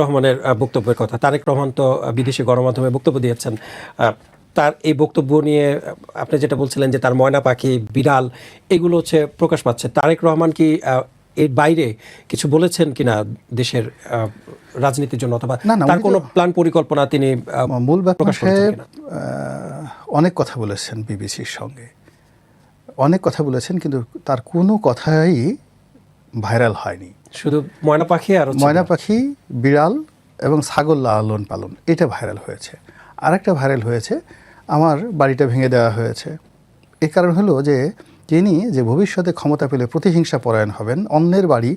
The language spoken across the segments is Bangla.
রহমানের বক্তব্যের কথা। তারেক রহমান তো বিদেশি গণমাধ্যমে বক্তব্য দিয়েছেন। তার এই বক্তব্য নিয়ে আপনি যেটা বলছিলেন যে তার ময়না পাখি বিড়াল এগুলো হচ্ছে প্রকাশ পাচ্ছে। তারেক রহমান কি এর বাইরে কিছু বলেছেন কিনা দেশের রাজনীতির জন্য? অথবা তার কোনো প্ল্যান পরিকল্পনা তিনি মূল প্রকাশ অনেক কথা বলেছেন বিবিসির সঙ্গে। অনেক কথা বলেছেন কিন্তু তার কোনো কথাই ভাইরাল হয়নি। শুধু ময়না পাখি আর ময়না পাখি বিড়াল এবং ছাগল লালন পালন এটা ভাইরাল হয়েছে। আরেকটা ভাইরাল হয়েছে আমার বাড়িটা ভেঙে দেওয়া হয়েছে। এর কারণ হলো যে তিনি যে ভবিষ্যতে ক্ষমতা পেলে প্রতিহিংসা পরায়ণ হবেন অন্যের বাড়ি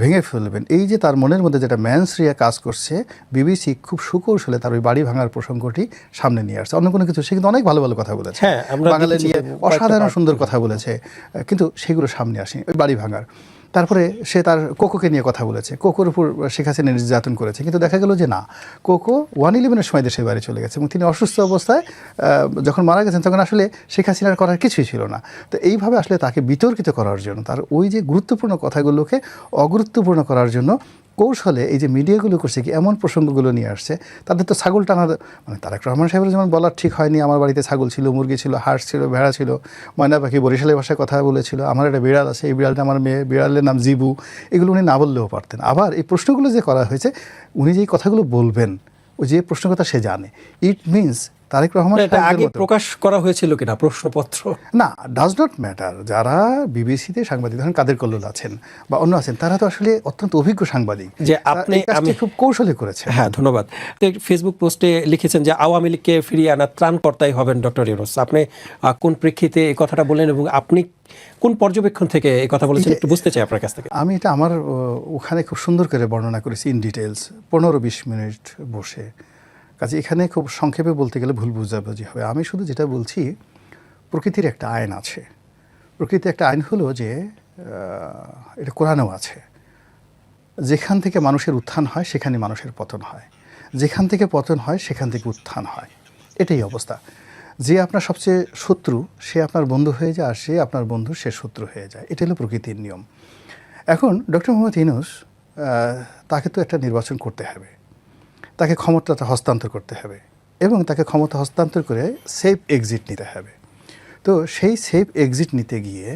ভেঙে ফেলবেন এই যে তার মনের মধ্যে যেটা ম্যানসরিয়া কাজ করছে বিবিসি খুব সুকৌশলে তার ওই বাড়ি ভাঙার প্রসঙ্গটি সামনে নিয়ে আসছে। অন্য কোনো কিছু সে কিন্তু অনেক ভালো ভালো কথা বলেছে। হ্যাঁ, বাঙালি নিয়ে অসাধারণ সুন্দর কথা বলেছে কিন্তু সেগুলো সামনে আসেনি ওই বাড়ি ভাঙার। তারপরে সে তার কোকোকে নিয়ে কথা বলেছে। কোকোর উপর শেখ হাসিনা নির্যাতন করেছে। কিন্তু দেখা গেল যে না, কোকো ওয়ান ইলেভেনের সময় দেশের বাইরে চলে গেছে এবং তিনি অসুস্থ অবস্থায় যখন মারা গেছেন তখন আসলে শেখ হাসিনার করার কিছুই ছিল না। তো এইভাবে আসলে তাকে বিতর্কিত করার জন্য, তার ওই যে গুরুত্বপূর্ণ কথাগুলোকে অগুরুত্বপূর্ণ করার জন্য কৌশলে এই যে মিডিয়াগুলো করছে কি, এমন প্রসঙ্গগুলো নিয়ে আসছে, তাদের তো ছাগল টানার মানে তারেক রহমান সাহেবের যেমন বলার ঠিক হয়নি, আমার বাড়িতে ছাগল ছিল, মুরগি ছিল, হাঁস ছিল, ভেড়া ছিল, ময়না পাখি, বরিশালের ভাষায় কথা বলেছিল, আমার একটা বিড়াল আছে, এই বিড়ালটা আমার মেয়ে, বিড়ালের নাম জিবু, এগুলো উনি না বললেও পারতেন। আবার এই প্রশ্নগুলো যে করা হয়েছে, উনি যেই কথাগুলো বলবেন, ওই যে প্রশ্ন কথা সে জানে। ইট মিনস তারেক রহমান এটা আগে প্রকাশ করা হয়েছিল কিনা প্রশ্নপত্র? না ডাজ নট ম্যাটার যারা বিবিসিতে সাংবাদিক ধরেন কাদের কল্লোল আছেন বা অন্য আছেন তারা তো আসলে অত্যন্ত অভিজ্ঞ সাংবাদিক। যে আপনি- আমি- খুব কৌশলে করেছে হ্যাঁ ধন্যবাদ। ফেসবুক পোস্টে লিখেছেন যে আওয়ামী লীগকে ফিরিয়ে আনার ত্রাণকর্তাই হবেন ডক্টর ইউনুস। আপনি কোন প্রেক্ষিতে এই কথাটা বললেন এবং আপনি কোন পর্যবেক্ষণ থেকে এই কথা বলেছেন একটু বুঝতে চাই আপনার কাছ থেকে। আমি এটা আমার ওখানে খুব সুন্দর করে বর্ণনা করেছি ইন ডিটেলস পনেরো বিশ মিনিট বসে। কাজে এখানে খুব সংক্ষেপে বলতে গেলে ভুল বুঝাবুঝি হবে। আমি শুধু যেটা বলছি, প্রকৃতির একটা আইন আছে। প্রকৃতির একটা আইন হলো যে এটা কোরআনেও আছে। যেখান থেকে মানুষের উত্থান হয়, সেখানে মানুষের পতন হয়। যেখান থেকে পতন হয়, সেখান থেকে উত্থান হয়। এটাই অবস্থা। যে আপনার সবচেয়ে শত্রু, সে আপনার বন্ধু হয়ে যায়, আর সে আপনার বন্ধু, সে শত্রু হয়ে যায়। এটা হলো প্রকৃতির নিয়ম। এখন ডক্টর মোহাম্মদ ইনুস তাকে তো একটা নির্বাচন করতে হবে। তাকে ক্ষমতাটা হস্তান্তর করতে হবে এবং তাকে ক্ষমতা হস্তান্তর করে সেফ এক্সিট নিতে হবে। তো সেই সেফ এক্সিট নিতে গিয়ে